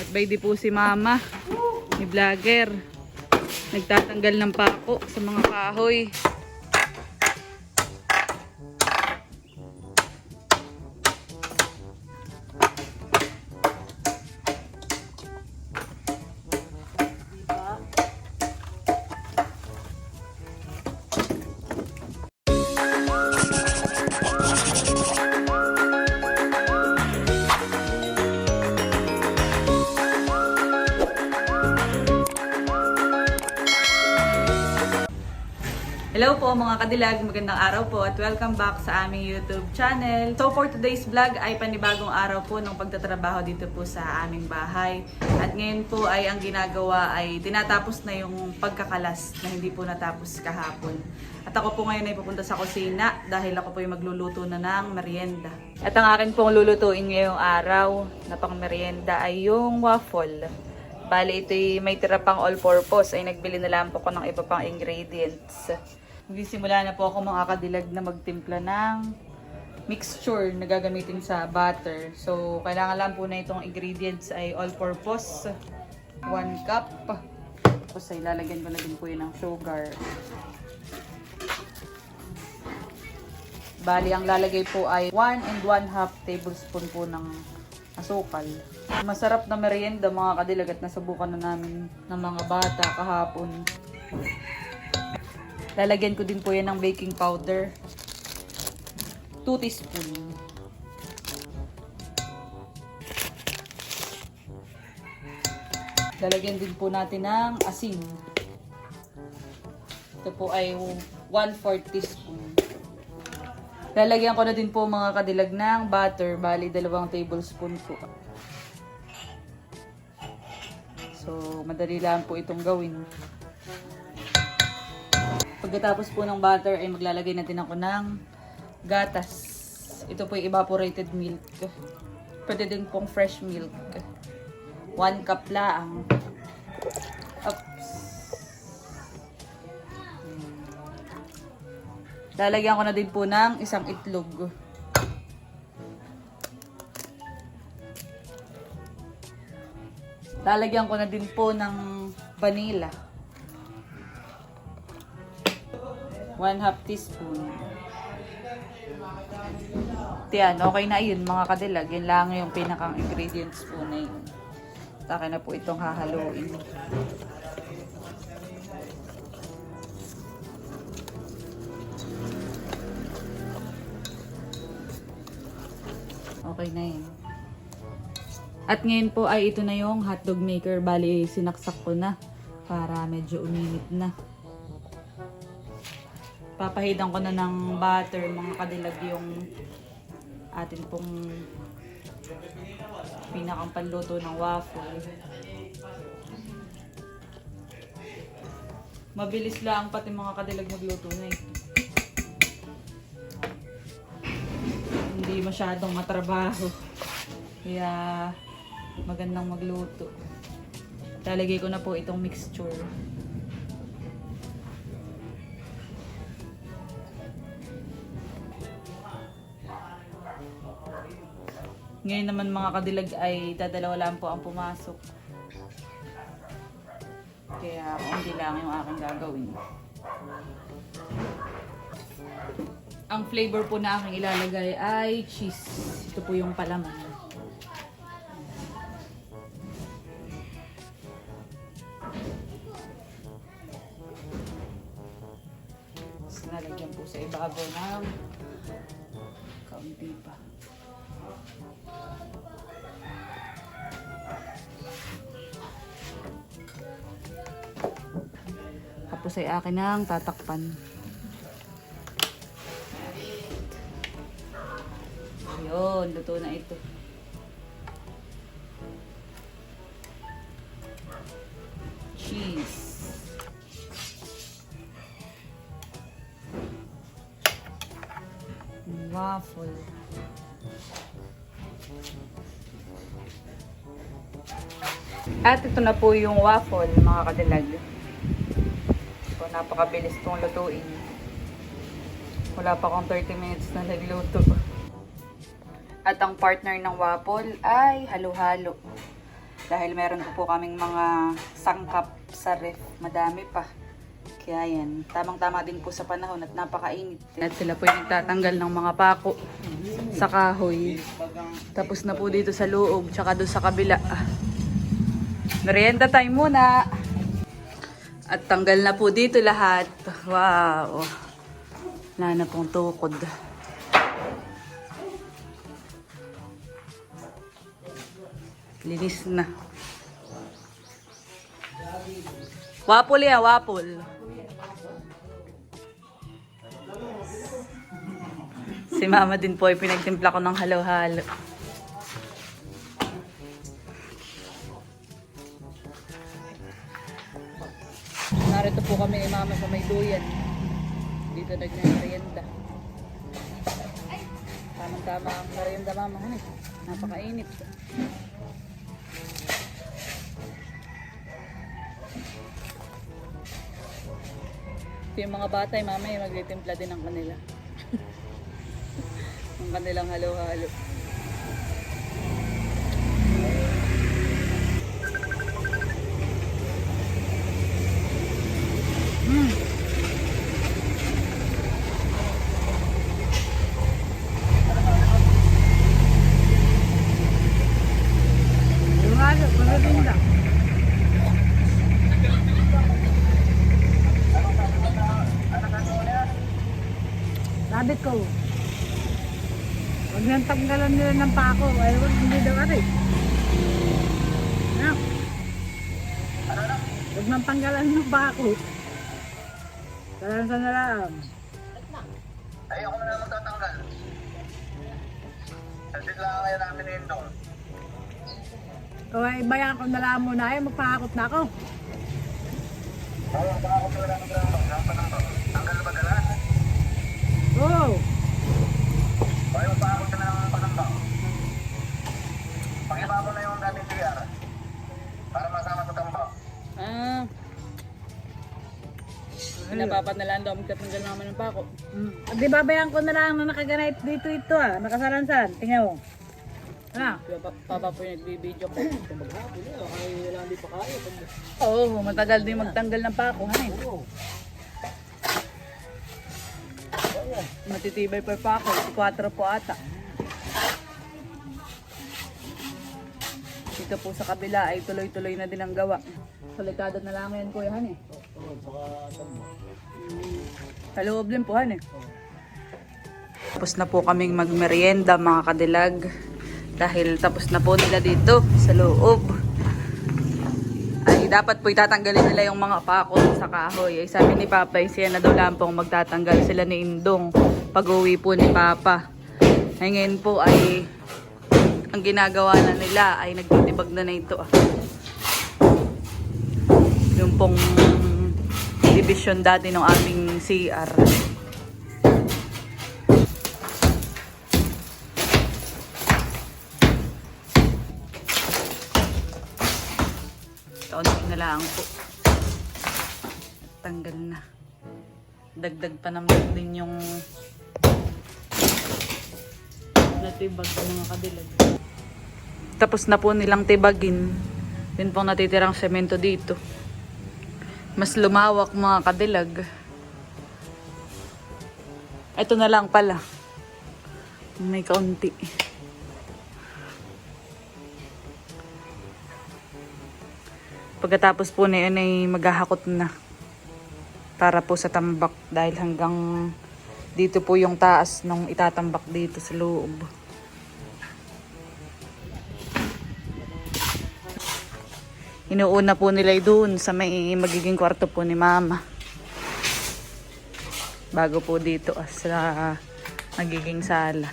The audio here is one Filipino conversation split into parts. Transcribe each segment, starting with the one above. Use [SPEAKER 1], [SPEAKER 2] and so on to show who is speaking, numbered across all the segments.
[SPEAKER 1] At by di po si mama, ni vlogger. Nagtatanggal ng pako sa mga kahoy. Hello po mga kadilag, magandang araw po at welcome back sa aming YouTube channel. So for today's vlog ay panibagong araw po ng pagtatrabaho dito po sa aming bahay. At ngayon po ay ang ginagawa ay tinatapos na yung pagkakalas na hindi po natapos kahapon. At ako po ngayon ay pupunta sa kusina dahil ako po ay magluluto na ng merienda. At ang akin pong lulutuin ngayong araw na pang merienda ay yung waffle. Bali, ito'y may tira pang all-purpose. Ay nagbili na lang po ko ng iba pang ingredients. Magsisimula na po ako mga kadilag na magtimpla ng mixture na gagamitin sa butter. So, kailangan lang po na itong ingredients ay all-purpose. 1 cup. Tapos ay lalagyan ko na din po yun ng sugar. Bali, ang lalagay po ay 1 and 1 half tablespoon po ng asukal. Masarap na merienda mga kadilag at nasubukan na namin ng mga bata kahapon. Lalagyan ko din po yan ng baking powder. 2 teaspoon. Lalagyan din po natin ng asin. Ito po ay 1/4 teaspoon. Lalagyan ko na din po mga kadilag ng butter. Bali, dalawang tablespoon po. So, madali lang po itong gawin. Pagkatapos po ng butter ay maglalagay natin ako ng gatas. Ito po yung evaporated milk. Pwede din pong fresh milk. 1 cup lang. Oops. Lalagyan ko na din po ng isang itlog. Lalagyan ko na din po ng vanilla. 1 half teaspoon. Tiyan, okay na yun mga kadilag. Yun lang yung pinakang ingredients po na yun. Akin na po itong hahaluin. Okay na yun. At ngayon po ay ito na yung hotdog maker. Bali, sinaksak ko na para medyo uminit na. Papahidan ko na ng butter, mga kadilag yung atin pong pinakang panluto ng waffle. Mabilis lang pati mga kadilag magluto na eh. Hindi masyadong matrabaho. Kaya magandang magluto. Lalagay ko na po itong mixture. Ngayon naman mga kadilag ay dadalawa lang po ang pumasok. Kaya hindi lang yung aking gagawin. Ang flavor po na aking ilalagay ay cheese. Ito po yung palaman. Tapos nalagyan po sa ibabaw ng kaunti pa. Tapos ay akin ang tatakpan. Ayun, luto na ito. At ito na po yung waffle, mga kadilag. So, napakabilis pong lutuin. Wala pa akong 30 minutes na nagluto. At ang partner ng waffle ay halo-halo. Dahil meron po po kaming mga sangkap sa ref. Madami pa. Kaya yan, tamang-tama din po sa panahon at napakainit. At sila po yung nagtatanggal ng mga pako sa kahoy. Tapos na po dito sa loob, tsaka doon sa kabila. Merienda time muna. At tanggal na po dito lahat. Wow. Wala na pong tukod. Linis na. Wapol ya, wapol. Si mama din po ay pinagtimpla ko ng halo-halo. Narito po kami ni mama sa may duyan. Dito nagmerienda. Tamang-tama ang merienda mama. Ano? eh? Napakainit. Ito yung mga bata, eh, mamaya magtitimpla din ang kanila. ang kanilang halo-halo.
[SPEAKER 2] Yung ano, magaganda. Sabi ko, huwag nang tanggalan nila ng pako. Ay, huwag hindi daw ari. Ano? Huwag nang tanggalan ng pako. Kalan sa nalaan.
[SPEAKER 3] Ay, ako na lang magtatanggal. Kasi lang ngayon namin ni Indong.
[SPEAKER 2] O ay, bayan ko na lang muna. Ay, magpakakot na ako.
[SPEAKER 3] Oo, baka ako talaga ng gramo. Saan pa nang Tanggal na ba?
[SPEAKER 2] Oo.
[SPEAKER 3] Ay,
[SPEAKER 1] Pinapapat na lang daw, magtatanggal naman ng pako.
[SPEAKER 2] Mm. Di babayan ko na lang na nakaganait dito ito ah. Nakasalansan. Tingnan mo. Ano?
[SPEAKER 1] Papa, po yung nagbibideo ko. Oo, matagal din magtanggal ng pako, ha eh. Matitibay pa yung pako, si 4 po ata. Dito po sa kabila ay tuloy-tuloy na din ang gawa. Salikado na lang yan kuya han eh. Mm. Sa loob din po eh. Tapos na po kaming magmerienda mga kadilag. Dahil tapos na po nila dito sa loob. Ay dapat po itatanggalin nila yung mga pako sa kahoy. Ay sabi ni Papa, siya na daw lang pong magtatanggal sila ni Indong pag uwi po ni Papa. Ay ngayon po ay ang ginagawa na nila ay nagtitibag na na ito. Ah. Yung pong division dati ng aming CR. Kaunti na lang po. Tanggal na. Dagdag pa naman din yung natibag ng mga kabilag. Tapos na po nilang tibagin. Yun pong natitirang semento dito. Mas lumawak mga kadilag. Ito na lang pala. May kaunti. Pagkatapos po na yun ay maghahakot na. Para po sa tambak dahil hanggang dito po yung taas nung itatambak dito sa loob. Inuuna po nila doon sa may magiging kwarto po ni mama. Bago po dito ah, sa magiging sala.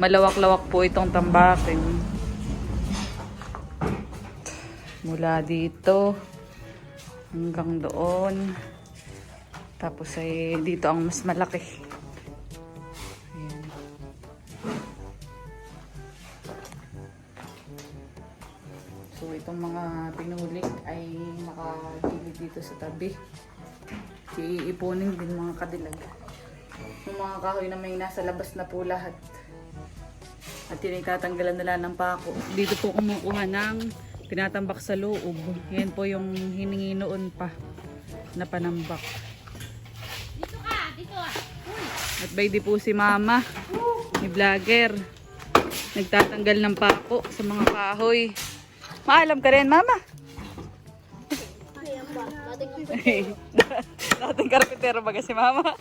[SPEAKER 1] Malawak-lawak po itong tambakin. Mula dito hanggang doon. Tapos ay dito ang mas malaki. Ayan. So itong mga tinulik ay nakagilid dito sa tabi. Iipunin din mga kadilag. Yung mga kahoy na may nasa labas na po lahat. At tinitatanggalan nila ng pako. Dito po kumukuha ng tinatambak sa loob. Yan po yung hiningi noon pa na panambak.
[SPEAKER 2] Dito ka, dito ah.
[SPEAKER 1] At by di po si mama ni vlogger. Nagtatanggal ng pako sa mga kahoy. Maalam ka rin, mama. Dating karpintero baga si mama.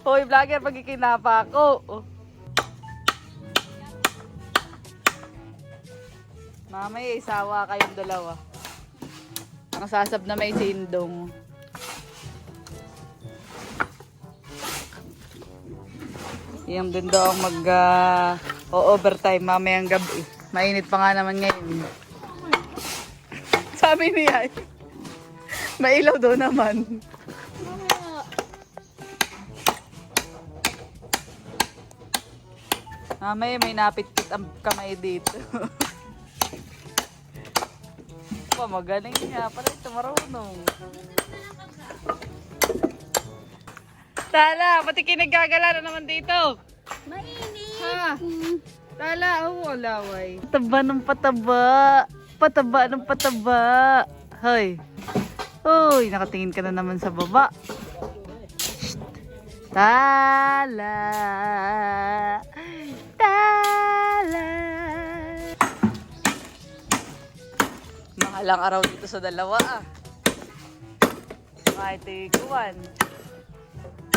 [SPEAKER 1] Hoy, vlogger, pag ikinapa ako. Oh. Mama, eh, isawa kayong dalawa. Ang sasab na may sindong. Yung din daw ang mag ah, o-overtime mamayang gabi. Mainit pa nga naman ngayon. Sabi niya, mailaw daw naman. Mamaya may napit-pit ang kamay dito. Pa, magaling nga pala ito marunong. Tala, pati kinagagala na naman dito.
[SPEAKER 2] Mainit.
[SPEAKER 1] Ha? Tala, oh, walaway. Pataba ng pataba. Pataba ng pataba. Hoy. Hoy, nakatingin ka na naman sa baba. Shht. Tala. Tala. Mahalang araw dito sa dalawa ah. Kahit ikuan.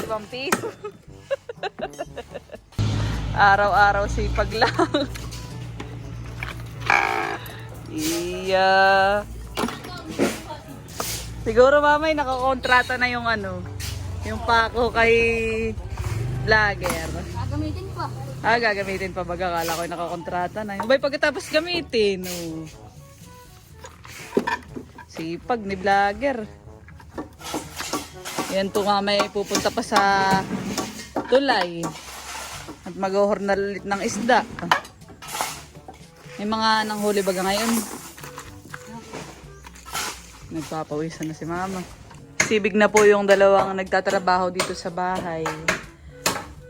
[SPEAKER 1] Ibang piso. Araw-araw sipag lang. iya. Siguro mamay nakakontrata na yung ano, yung pako kay vlogger.
[SPEAKER 2] Gagamitin pa.
[SPEAKER 1] Ah, gagamitin pa baga. Kala ko nakakontrata na. Bay pagkatapos gamitin. Oh. Sipag ni vlogger. Yan to nga may pupunta pa sa tulay. At mag-uhornal ulit ng isda. May mga nanghuli baga ngayon. Nagpapawisan na si mama. Sibig na po yung dalawang nagtatrabaho dito sa bahay.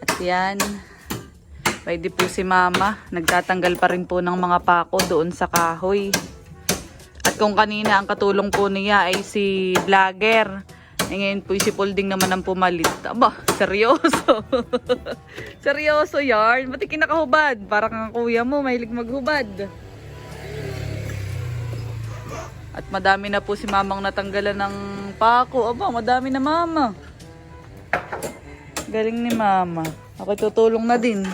[SPEAKER 1] At yan, pwede po si mama. Nagtatanggal pa rin po ng mga pako doon sa kahoy. At kung kanina ang katulong po niya ay si vlogger. Eh ngayon po si Polding naman ang pumalit. Aba, seryoso. seryoso yarn. Ba't kinakahubad? Parang ang kuya mo, mahilig maghubad. At madami na po si mamang natanggalan ng pako. Aba, madami na mama. Galing ni mama. Ako tutulong na din.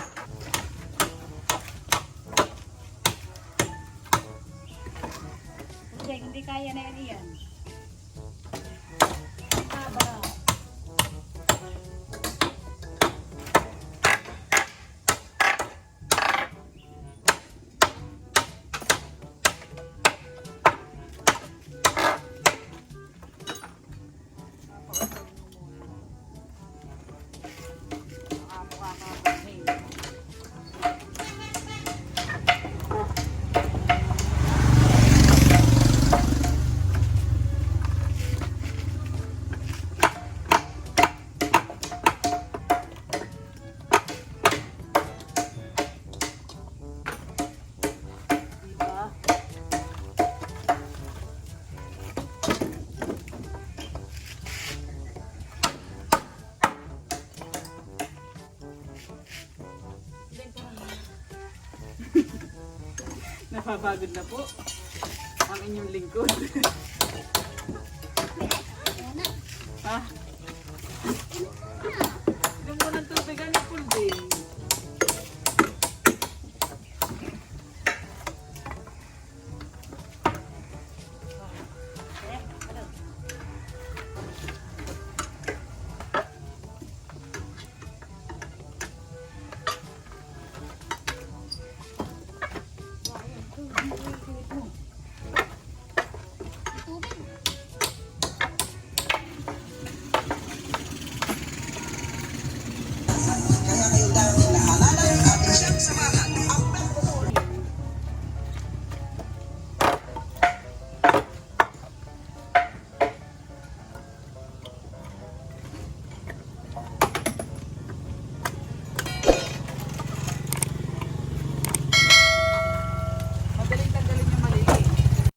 [SPEAKER 1] Napapagod na po ang inyong lingkod. ha?